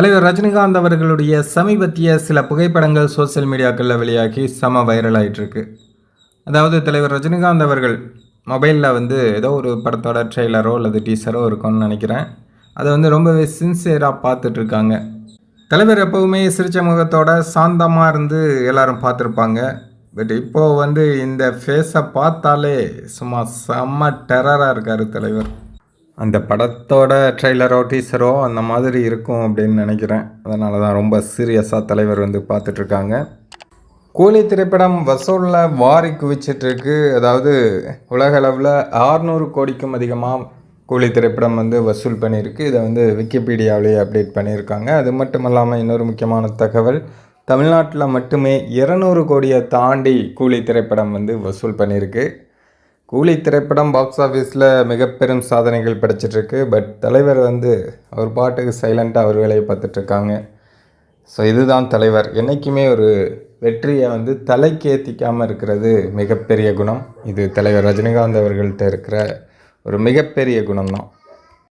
தலைவர் ரஜினிகாந்த் அவர்களுடைய சமீபத்திய சில புகைப்படங்கள் சோஷியல் மீடியாக்களில் வெளியாகி செம வைரல் ஆகிட்டுருக்கு அதாவது தலைவர் ரஜினிகாந்த் அவர்கள் மொபைலில் வந்து ஏதோ ஒரு படத்தோட ட்ரெய்லரோ அல்லது டீசரோ இருக்கும்னு நினைக்கிறேன். அதை வந்து ரொம்பவே சின்சியராக பார்த்துட்ருக்காங்க தலைவர் எப்போவுமே சிரிச்ச முகத்தோட சாந்தமாக இருந்து எல்லாரும் பார்த்துருப்பாங்க. பட் இப்போது வந்து இந்த ஃபேஸை பார்த்தாலே சும்மா செம்ம டெரராக இருக்கார் தலைவர். அந்த படத்தோட ட்ரெய்லரோ டீசரோ அந்த மாதிரி இருக்கும் அப்படின்னு நினைக்கிறேன். அதனால தான் ரொம்ப சீரியஸாக தலைவர் வந்து பார்த்துட்ருக்காங்க. கூலி திரைப்படம் வசூலில் வாரி குவிச்சிட்ருக்கு. அதாவது உலகளவில் ஆறுநூறு கோடிக்கும் அதிகமாக கூலி திரைப்படம் வந்து வசூல் பண்ணியிருக்கு. இதை வந்து விக்கிபீடியாவிலேயே அப்டேட் பண்ணியிருக்காங்க. அது மட்டும் இல்லாமல் இன்னொரு முக்கியமான தகவல் தமிழ்நாட்டில் மட்டுமே இரநூறு கோடியை தாண்டி கூலி திரைப்படம் வந்து வசூல் பண்ணியிருக்கு. கூலி திரைப்படம் பாக்ஸ் ஆஃபீஸில் மிக பெரும் சாதனைகள் படைச்சிட்ருக்கு. பட் தலைவர் வந்து அவர் பாட்டுக்கு சைலண்ட்டாக அவர் வேலையை பார்த்துட்ருக்காங்க. ஸோ இதுதான் தலைவர். என்றைக்குமே ஒரு வெற்றியை வந்து தலைக்கேற்றிக்காமல் இருக்கிறது மிகப்பெரிய குணம். இது தலைவர் ரஜினிகாந்த் அவர்கள்ட்ட இருக்கிற ஒரு மிகப்பெரிய குணம் தான்